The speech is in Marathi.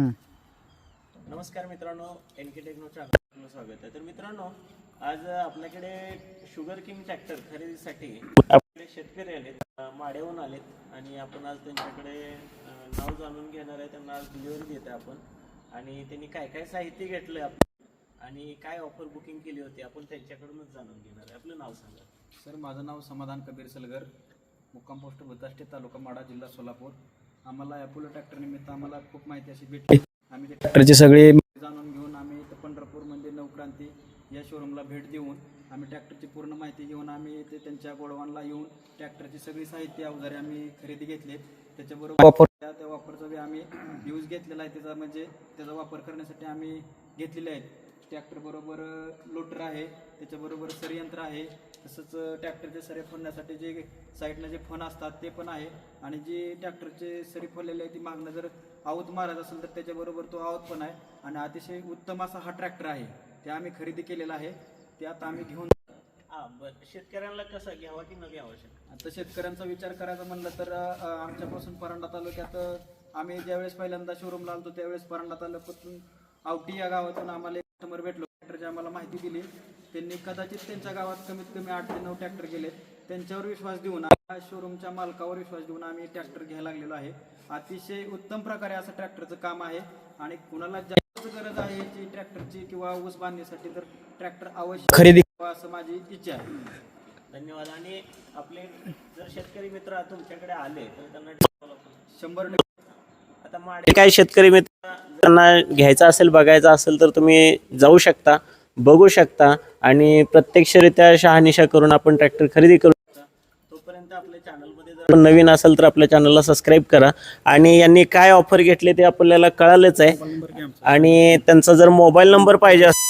नमस्कार मित्रांनो एन के टेक्नो चॅनलला स्वागत आहे. तर मित्रांनो आज आपल्याकडे शुगर किंग ट्रॅक्टर खरेदीसाठी आपले शेतकरी आलेत माड्याहून आलेत आणि आपण आज त्यांच्याकडे नाव जाणून घेणार आहे. त्यांना आज डिलिव्हरी देत आहे आपण. आणि त्यांनी काय काय साहित्य घेतलंय आपण आणि काय ऑफर बुकिंग केली होती आपण त्यांच्याकडूनच जाणून घेणार आहे. आपलं नाव सांगा. सर माझं नाव समाधान कबीर सलगर मुक्काम पोस्ट भुताष्टे तालुका माडा जिल्हा सोलापूर. आम्हाला अपोलो ट्रॅक्टर निमित्त आम्हाला खूप माहिती अशी भेटली. आम्ही ते ट्रॅक्टरची सगळी माहिती जाणून घेऊन आम्ही इथं पंढरपूरमध्ये नवक्रांती या शोरूमला भेट देऊन आम्ही ट्रॅक्टरची पूर्ण माहिती घेऊन आम्ही ते त्यांच्या गोडवानला येऊन ट्रॅक्टरची सगळी साहित्य अवजारे आम्ही खरेदी घेतले. त्याच्याबरोबर वापर त्या वापरचा बी आम्ही यूज घेतलेला आहे. त्याचा म्हणजे त्याचा वापर करण्यासाठी आम्ही घेतलेले आहेत. ट्रॅक्टर बरोबर लोटर आहे. त्याच्याबरोबर सरयंत्र आहे. तसंच ट्रॅक्टरचे सरे फोडण्यासाठी जे साईडनं जे फण असतात ते पण आहे. आणि जे ट्रॅक्टरचे सरी फोडलेले आहे ती मागणं जर आवत मारायचं असेल तर त्याच्याबरोबर तो आवत पण आहे. आणि अतिशय उत्तम असा हा ट्रॅक्टर आहे. ते आम्ही खरेदी केलेला आहे. ते आता आम्ही घेऊन हा शेतकऱ्यांना कसं घ्यावा की न घ्यावा आता शेतकऱ्यांचा विचार करायचा म्हणलं तर आमच्यापासून परांडा तालुक्यात आम्ही ज्यावेळेस पहिल्यांदा शोरूमला आलतो त्यावेळेस परांडा तालुक्यातून आवटी या गावातून आम्हाला कस्टमर भेटलो. ट्रॅक्टरची आम्हाला माहिती दिली. त्यांनी कदाचित त्यांच्या गावात कमीत कमी आठ ते नऊ ट्रॅक्टर गेलेत त्यांच्यावर विश्वास देऊन शोरूमच्या मालकावर विश्वास देऊन आम्ही ट्रॅक्टर घ्यायला लागलेलो आहे. अतिशय उत्तम प्रकारे असं ट्रॅक्टरचं काम आहे आणि कुणाला जास्त गरज आहे याची ट्रॅक्टरची किंवा ऊस बांधणीसाठी तर ट्रॅक्टर अवश्य खरेदी असं माझी इच्छा आहे. धन्यवाद. आणि आपले जर शेतकरी मित्र तुमच्याकडे आले तर त्यांना शंभर आता माडे काय शेतकरी मित्र त्यांना घ्यायचं असेल बघायचं असेल तर तुम्ही जाऊ शकता. बघू शकता आणि प्रत्यक्षरित्या शहानिशा करून आपण ट्रॅक्टर खरेदी करू शकता. तोपर्यंत आपल्या चॅनलमध्ये जर आपण नवीन असेल तर आपल्या चॅनलला सबस्क्राईब करा. आणि यांनी काय ऑफर घेतले ते आपल्याला कळालंच आहे. आणि त्यांचा जर मोबाईल नंबर पाहिजे असेल